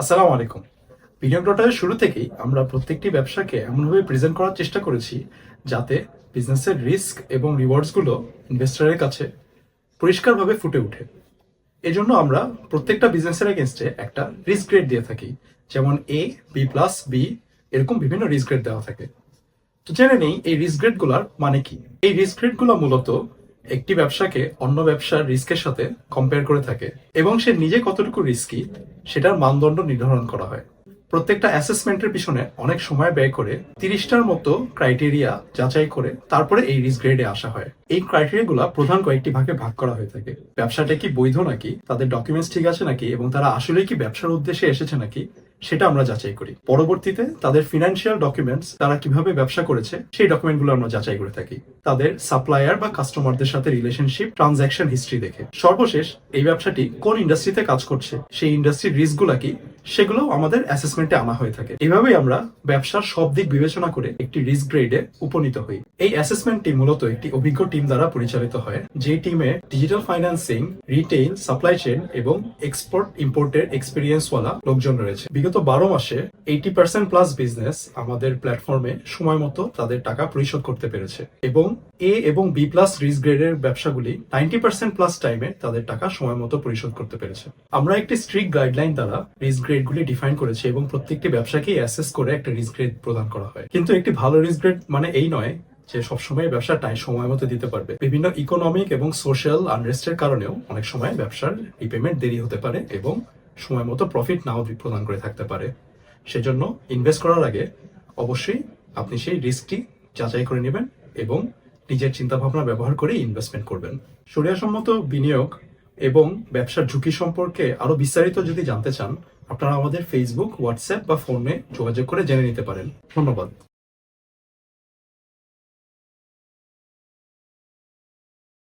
আসসালামু আলাইকুম। বিনিয়োগ ডটারের শুরু থেকেই আমরা প্রত্যেকটি ব্যবসাকে এমনভাবে প্রেজেন্ট করার চেষ্টা করেছি যাতে বিজনেসের রিস্ক এবং রিওয়ার্ডসগুলো ইনভেস্টরের কাছে পরিষ্কারভাবে ফুটে ওঠে। এজন্য আমরা প্রত্যেকটা বিজনেসের এগেনস্টে একটা রিস্ক গ্রেড দিয়ে থাকি, যেমন এ বি প্লাস বি এরকম বিভিন্ন রিস্ক গ্রেড দেওয়া থাকে। তো জেনে নেই এই রিস্ক গ্রেডগুলোর মানে কি? এই রিস্ক গ্রেডগুলো মূলত একটি ব্যবসাকে অন্য ব্যবসার রিস্কের সাথে কম্পেয়ার করে থাকে এবং সে নিজে কতটুকু রিস্কি সেটার মানদণ্ড নির্ধারণ করা হয়। প্রত্যেকটা অ্যাসেসমেন্টের পিছনে অনেক সময় ব্যয় করে তিরিশটার মতো ক্রাইটেরিয়া যাচাই করে তারপরে এই রিস্ক গ্রেডে আসা হয়। এই ক্রাইটেরিয়াগুলো প্রধান কয়েকটি ভাগে ভাগ করা হয়ে থাকে। ব্যবসাটা কি বৈধ নাকি? তাদের ডকুমেন্টস ঠিক আছে নাকি? এবং তারা আসলে কি ব্যবসার উদ্দেশ্যে এসেছে নাকি? সেটা আমরা যাচাই করি। পরবর্তীতে তাদের ফিনান্সিয়াল ডকুমেন্টস তারা কীভাবে ব্যবসা করেছে, সেই ডকুমেন্টগুলো আমরা যাচাই করে থাকি। তাদের সাপ্লায়ার বা কাস্টমারদের সাথে রিলেশনশিপ ট্রানজাকশন হিস্ট্রি দেখে। সর্বশেষ এই ব্যবসাটি কোন ইন্ডাস্ট্রিতে কাজ করছে, সেই ইন্ডাস্ট্রির রিস্কগুলা কি সেগুলো আমাদের অ্যাসেসমেন্টে আনা হয়ে থাকে। এভাবেই আমরা ব্যবসার সব দিক বিবেচনা করে একটি রিস্ক গ্রেডে উপনীত হই। এই অ্যাসেসমেন্টটি মূলত একটি অভিজ্ঞ টিম দ্বারা পরিচালিত হয়, যে টিমে digital financing retail supply chain এবং এক্সপোর্ট ইম্পোর্টের এক্সপিরিয়েন্সওয়ালা লোকজন রয়েছে। বিগত বারো মাসে এইটি পার্সেন্ট প্লাস বিজনেস আমাদের প্ল্যাটফর্মে সময় মতো তাদের টাকা পরিশোধ করতে পেরেছে এবং এ এবং বি প্লাস রিস্ক গ্রেডের ব্যবসাগুলি নাইনটি পার্সেন্ট প্লাস টাইমে তাদের টাকা সময় মতো পরিশোধ করতে পেরেছে। আমরা একটি স্ট্রিক্ট গাইডলাইন দ্বারা রিস্ক গ্রেডগুলি ডিফাইন করেছি এবং প্রত্যেকটি ব্যবসাকেই অ্যাসেস করে একটা রিস্ক গ্রেড প্রদান করা হয়। কিন্তু একটি ভালো রিস্ক গ্রেড মানে এই নয় যে সবসময় ব্যবসা টাইম সময় মতো দিতে পারবে। বিভিন্ন ইকোনমিক এবং সোশ্যাল আনরেস্টের কারণেও অনেক সময় ব্যবসার রিপেমেন্ট দেরি হতে পারে এবং সময় মতো প্রফিট নাও প্রদান করে থাকতে পারে। সেজন্য ইনভেস্ট করার আগে অবশ্যই আপনি সেই রিস্কটি যাচাই করে নেবেন এবং নিজের চিন্তা ভাবনা ব্যবহার করে ইনভেস্টমেন্ট করবেন। সরিয়াসম্মত বিনিয়োগ এবং ব্যবসার ঝুঁকি সম্পর্কে আরও বিস্তারিত যদি জানতে চান আপনারা আমাদের ফেসবুক হোয়াটসঅ্যাপ বা ফোনে যোগাযোগ করে জেনে নিতে পারেন। ধন্যবাদ।